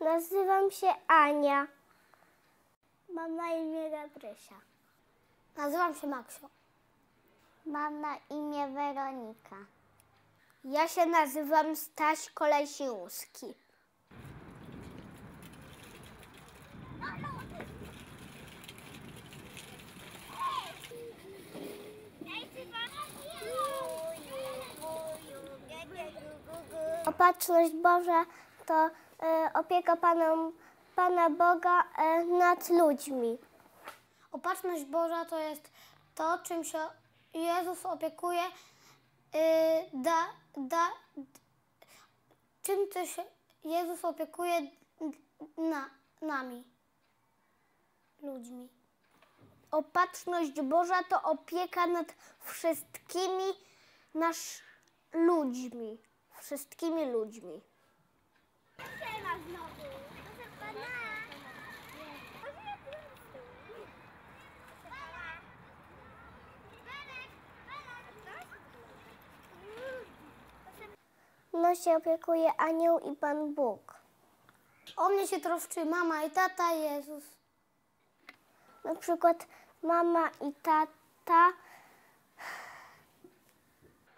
Nazywam się Ania. Mam na imię Gabrysia. Nazywam się Maksio. Mam na imię Weronika. Ja się nazywam Staś Kolesiński. Opatrzność Boża to opieka Panem, Pana Boga e, nad ludźmi. Opatrzność Boża to jest to, czym się Jezus opiekuje, y, da, da, czym się Jezus opiekuje na, nami, ludźmi. Opatrzność Boża to opieka nad wszystkimi nasz ludźmi, wszystkimi ludźmi. Znowu. Proszę pana. No się opiekuje anioł i Pan Bóg. O mnie się troszczy mama i tata Jezus. Na przykład mama i tata.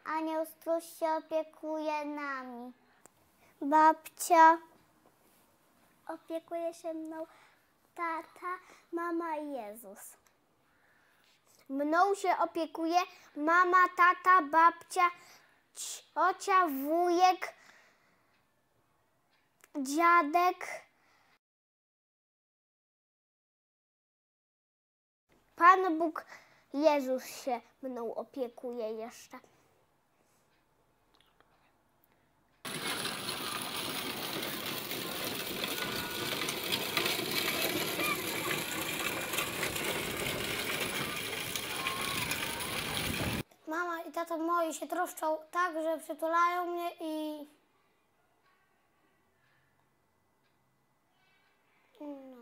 Anioł stróż się opiekuje nami. Babcia opiekuje się mną. Tata, mama i Jezus. Mną się opiekuje mama, tata, babcia, ciocia, wujek, dziadek. Pan Bóg, Jezus się mną opiekuje jeszcze. Tata moi się troszczą tak, że przytulają mnie i... No,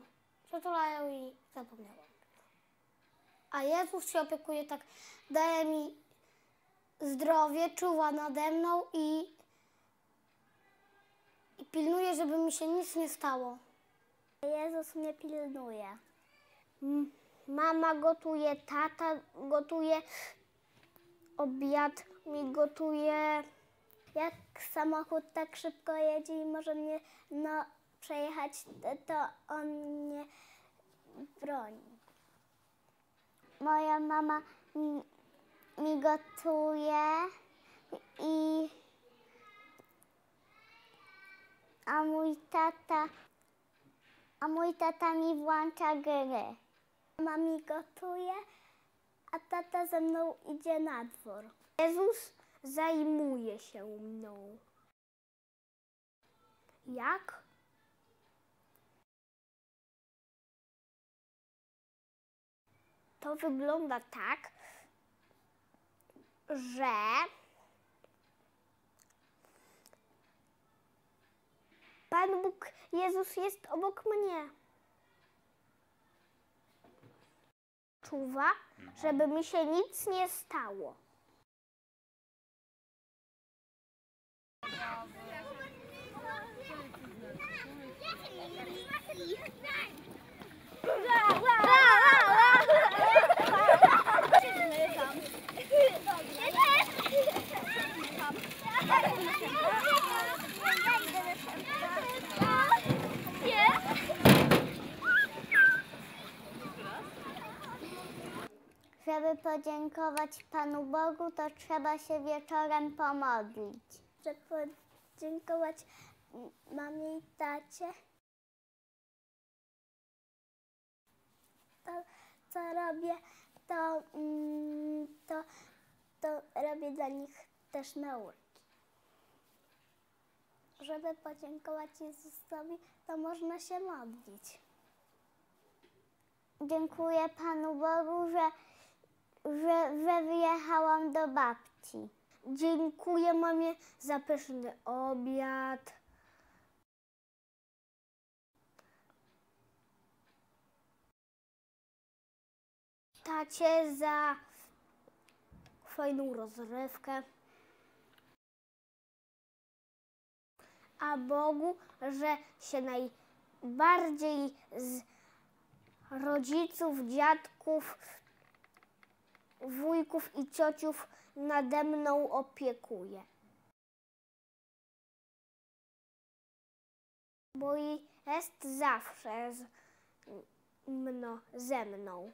przytulają i zapomniałam. A Jezus się opiekuje tak, daje mi zdrowie, czuwa nade mną i, i pilnuje, żeby mi się nic nie stało. Jezus mnie pilnuje. Mama gotuje, tata gotuje, obiad mi gotuje. Jak samochód tak szybko jedzie i może mnie no, przejechać, to on mnie broni. Moja mama mi, mi gotuje i a mój tata a mój tata mi włącza gry. Mama mi gotuje, a tata ze mną idzie na dwór. Jezus zajmuje się mną. Jak? To wygląda tak, że Pan Bóg, Jezus jest obok mnie. Czuwa, żeby mi się nic nie stało. Żeby podziękować Panu Bogu, to trzeba się wieczorem pomodlić. Żeby podziękować mamie i tacie, to co robię, to, mm, to, to robię dla nich też nauki. Żeby podziękować Jezusowi, to można się modlić. Dziękuję Panu Bogu, że, że, że wyjechałam do babci. Dziękuję mamie za pyszny obiad. Tacie za fajną rozrywkę. A Bogu, że się naj, bardziej z rodziców, dziadków, wujków i ciociów nade mną opiekuje. Bo jest zawsze z mno, ze mną.